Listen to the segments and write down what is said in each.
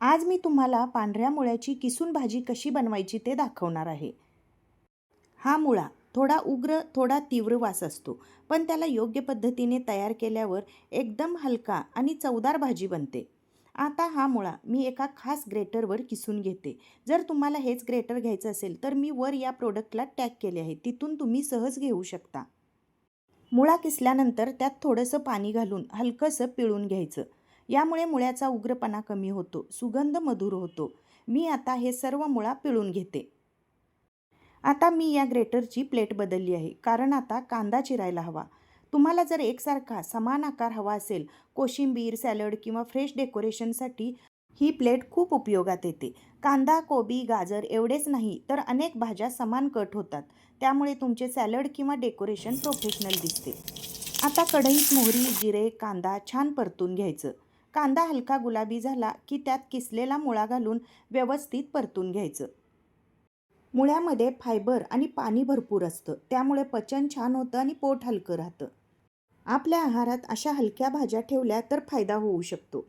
आज मी तुम्हाला पांढऱ्या मुळ्याची किसून भाजी कशी बनवायची ते दाखवणार आहे. हा मुळा थोडा उग्र थोडा तीव्र वास असतो पण त्याला योग्य पद्धतीने तयार केल्यावर एकदम हलका आणि चवदार भाजी बनते. आता हा मुळा मी एका खास ग्रेटरवर किसून घेते. जर तुम्हाला हेच ग्रेटर घ्यायचं असेल तर मी वर या प्रोडक्टला टॅग केले आहे तिथून तुम्ही सहज घेऊ शकता. मुळा किसल्यानंतर त्यात थोडंसं पाणी घालून हलकंसं पिळून घ्यायचं. यामुळे मुळ्याचा उग्रपणा कमी होतो सुगंध मधुर होतो. मी आता हे सर्व मुळा पिळून घेते. आता मी या ग्रेटरची प्लेट बदलली आहे कारण आता कांदा चिरायला हवा. तुम्हाला जर एकसारखा समान आकार हवा असेल कोशिंबीर सॅलड किंवा फ्रेश डेकोरेशनसाठी ही प्लेट खूप उपयोगात येते. कांदा कोबी गाजर एवढेच नाही तर अनेक भाज्या समान कट होतात. त्यामुळे तुमचे सॅलड किंवा डेकोरेशन प्रोफेशनल दिसते. आता कढईत मोहरी जिरे कांदा छान परतून घ्यायचं. कांदा हलका गुलाबी झाला की त्यात किसलेला मुळा घालून व्यवस्थित परतून घ्यायचं. मुळ्यामध्ये फायबर आणि पाणी भरपूर असतं त्यामुळे पचन छान होतं आणि पोट हलकं राहतं. आपल्या आहारात अशा हलक्या भाज्या ठेवल्या तर फायदा होऊ शकतो.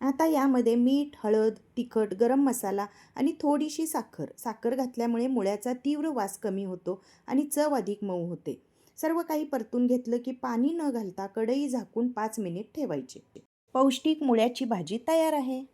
आता यामध्ये मीठ हळद तिखट गरम मसाला आणि थोडीशी साखर. साखर घातल्यामुळे मुळ्याचा तीव्र वास कमी होतो आणि चव अधिक मऊ होते. सर्व काही परतून घेतलं की पाणी न घालता कढई झाकून पाच मिनिट ठेवायचे. पौष्टिक मुळ्याची भाजी तयार आहे.